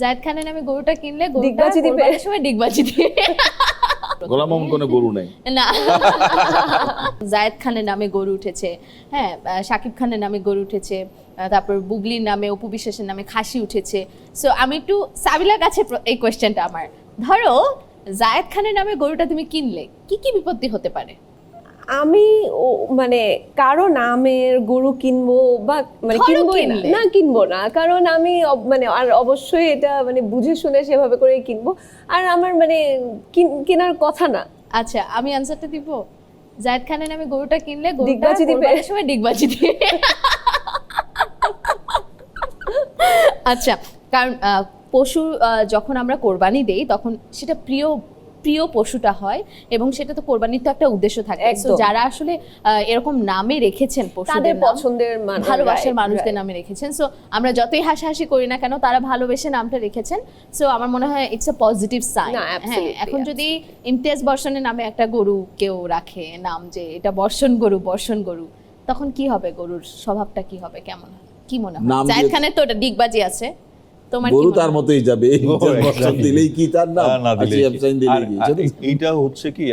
জায়েদ খানের নামে গরুটা কিনলে গরুটা ডিগবাজি দিবে? কোরবানির সময় ডিগবাজি দিবে গোলাম কোনো গরু নাই। না। জায়েদ খানের নামে গরু উঠেছে হ্যাঁ আহ, শাকিব খানের নামে গরু উঠেছে তারপর বুগলির নামে অপু বিশ্বাসের নামে খাসি উঠেছে। সো আমি একটু সাবিলার কাছে এই কোয়েশ্চেনটা আমার। ধরো জায়েদ খানের নামে গরুটা তুমি কিনলে কি কি বিপত্তি হতে পারে? আমি মানে কারও নামের গরু কিনবো বা মানে ধরো কিনবোই না। না কিনবো না। কারণ আমি মানে আর অবশ্যই এটা মানে বুঝে শুনে সেভাবে করে কিনবো। আর আমার মানে কিন- কেনার কথা না। আচ্ছা আমি আনসারটা দিব? জায়েদ খানের নামে গরুটা কিনলে ডিগবাজি দিবে? সময় ডিগবাজি দিবে। আচ্ছা কারণ আহ, পশু যখন আমরা কোরবানি দেই তখন সেটা প্রিয় প্রিয় পশুটা হয় এবং সেটা তো কোরবানির তো একটা উদ্দেশ্য থাকে। যারা আসলে এরকম নামে রেখেছেন তাদের পছন্দের ভালোবাসার মানুষদের নামে রেখেছেন। সো আমরা যতই হাসাহাসি করি না কেন তারা ভালোবেসে নামটা রেখেছেন। সো আমার মনে হয় ইটস আ পজিটিভ সাইন হ্যাঁ এখন যদি ইমতিয়াজ বর্ষণের নামে একটা গরু কেউ রাখে নাম যে এটা বর্ষণ গরু বর্ষণ গরু তখন কি হবে গরুর স্বভাবটা কি হবে কেমন কি মনে হয়? জায়েদ খানের তো ওটা ডিগবাজি আছে। তোমার গরু তার? মতোই যাবে। বর্ষণ দিলেই কি তার নাম? দিলেই কি। এইটা হচ্ছে কি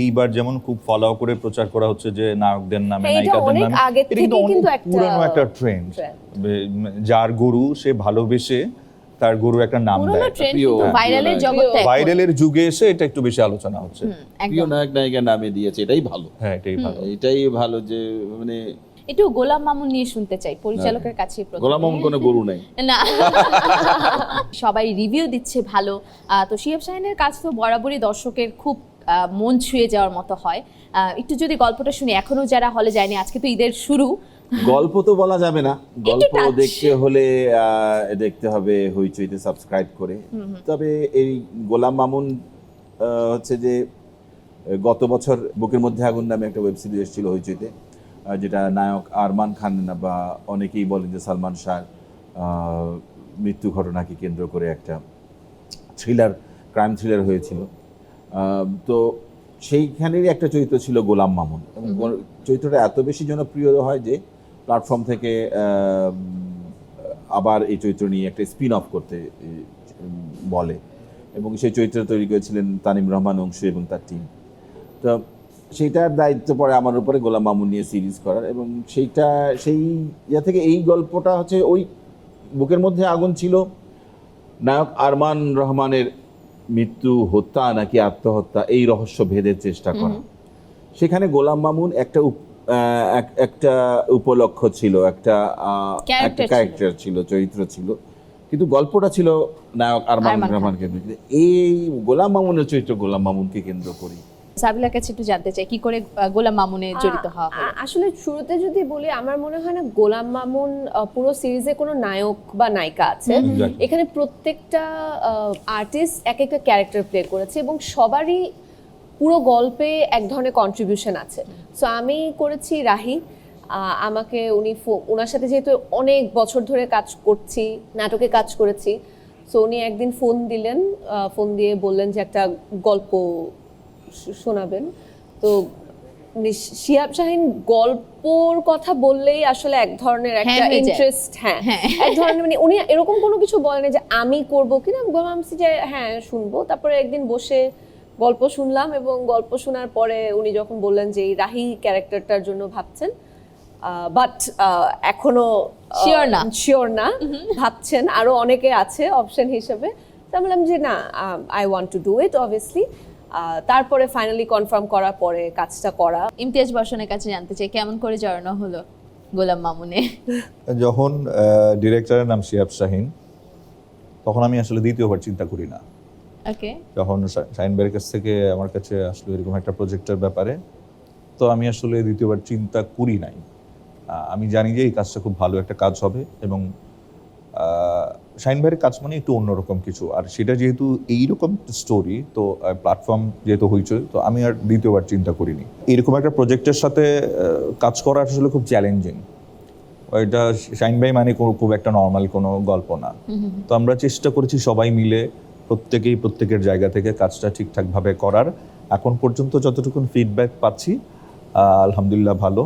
এইবার যেমন খুব ফলো করে প্রচার করা হচ্ছে যে নায়কদের নামে হ্যাঁ, নায়িকাদের নামে এটা কিন্তু অনেক পুরানো একটা ট্রেন্ড যার গরু সে ভালোবেসে তার গরু একটা নাম দেয়। ভাইরালের যুগে এসে এটা একটু বেশি আলোচনা হচ্ছে। প্রিয় নায়ক নায়িকা নামে দিয়েছে এটাই ভালো। হ্যাঁ এটাই ভালো। এটাই ভালো যে মানে একটু গোলাম মামুন নিয়ে শুনতে চাই পরিচালকের কাছে গোলাম মামুন কোনো গরু নাই। না। সবাই রিভিউ দিচ্ছে ভালো। তো শিহাব শাহিনের কাজ তো বরাবরই দর্শকের খুব মন ছুঁয়ে যাওয়ার মতো হয়। একটু যদি গল্পটা শুনি এখনও যারা হলে যায়নি আজকে তো ঈদের শুরু। গল্প তো বলা যাবে না। গল্প দেখতে হলে দেখতে হবে হইচইতে সাবস্ক্রাইব করে। তবে এই গোলাম মামুন হচ্ছে যে গত বছর বুকের মধ্যে আগুন নামে একটা ওয়েব সিরিজ এসেছিল হইচইতে। যেটা নায়ক আরমান খান না বা অনেকেই বলেন যে সালমান শাহ মৃত্যু ঘটনাকে কেন্দ্র করে একটা থ্রিলার ক্রাইম থ্রিলার হয়েছিল। তো সেইখানেরই একটা চরিত্র ছিল গোলাম মামুন। এবং চরিত্রটা এত বেশি জনপ্রিয় হয় যে প্ল্যাটফর্ম থেকে আবার এই চরিত্র নিয়ে একটা স্পিন অফ করতে বলে। এবং সেই চরিত্র তৈরি করেছিলেন তানিম রহমান অংশু এবং তার টিম তো সেইটার দায়িত্ব পড়ে আমার উপরে গোলাম মামুন নিয়ে সিরিজ করার এবং সেইটা সেই ইয়া থেকে এই গল্পটা হচ্ছে ওই বুকের মধ্যে আগুন ছিল। নায়ক আরমান রহমানের মৃত্যু হত্যা নাকি আত্মহত্যা এই রহস্য ভেদের চেষ্টা করা। সেখানে গোলাম মামুন একটা একটা উপলক্ষ ছিল একটা একটা। ক্যারেক্টার ছিল। চরিত্র ছিল। কিন্তু গল্পটা ছিল নায়ক আরমান আরমান রহমানকে এই গোলাম মামুনের চরিত্র গোলাম মামুনকে কেন্দ্র করি সাবিলার কাছে একটু জানতে চাই কি করে গোলাম মামুনে জড়িত হওয়া আসলে শুরুতে যদি বলি আমার মনে হয় না গোলাম মামুন পুরো সিরিজে কোনো নায়ক বা নায়িকা আছে। এখানে প্রত্যেকটা আর্টিস্ট এক একটা ক্যারেক্টার প্লে করেছে এবং সবারই পুরো গল্পে এক ধরনের কন্ট্রিবিউশন আছে। সো আমি করেছি রাহি। আমাকে উনি ফো- ওনার সাথে যেহেতু অনেক বছর ধরে কাজ করছি নাটকে কাজ করেছি সো উনি একদিন ফোন দিলেন ফোন দিয়ে বললেন যে একটা গল্প শোনাবেন। তো শিয়াব শাহিন গল্পর কথা বললেই আসলে এক ধরনের একটা হ্যাঁ যায়। ইন্টারেস্ট হ্যাঁ। হ্যাঁ। এক ধরনের মানে উনি এরকম কোনো কিছু বলেন যে আমি করব কিনা বললাম যে হ্যাঁ শুনব। তারপরে একদিন বসে গল্প শুনলাম এবং গল্প শোনার পরে উনি যখন বললেন যে এই রাহি ক্যারেক্টারটার জন্য ভাবছেন বাট এখনও শিওর না। শিওর না। ভাবছেন আরও অনেকে আছে অপশন হিসেবে। তা বললাম যে না I want to do it obviously তারপরে ফাইনালি কনফার্ম করার পরে কাজটা করা। ইমতিয়াজ বর্ষণের কাছে জানতে চাই কেমন করে জড়ানো হলো গোলাম মামুনে? যখন ডিরেক্টরের নাম শিহাব শাহিন তখন আমি আসলে দ্বিতীয়বার চিন্তা করি না। ওকে। যখন শা- শাহিন ভাইয়ের কাছ থেকে আমার কাছে আসলো এরকম একটা প্রজেক্টের ব্যাপারে তো আমি আসলে দ্বিতীয়বার চিন্তা করি নাই। আমি জানি যে এই কাজটা খুব ভালো একটা কাজ হবে এবং শাহিন ভাইয়ের কাজ মানে একটু অন্যরকম কিছু। আর সেটা যেহেতু এইরকম স্টোরি তো প্ল্যাটফর্ম যেহেতু হইচই তো আমি আর দ্বিতীয়বার চিন্তা করিনি। এরকম একটা প্রজেক্টের সাথে কাজ করা আসলে খুব চ্যালেঞ্জিং এটা শাইন ভাই মানে খুব একটা নর্মাল কোনো গল্প না। তো আমরা চেষ্টা করেছি সবাই মিলে প্রত্যেকেই প্রত্যেকের জায়গা থেকে কাজটা ঠিকঠাকভাবে করার। এখন পর্যন্ত যতটুকু ফিডব্যাক পাচ্ছি আলহামদুলিল্লাহ ভালো।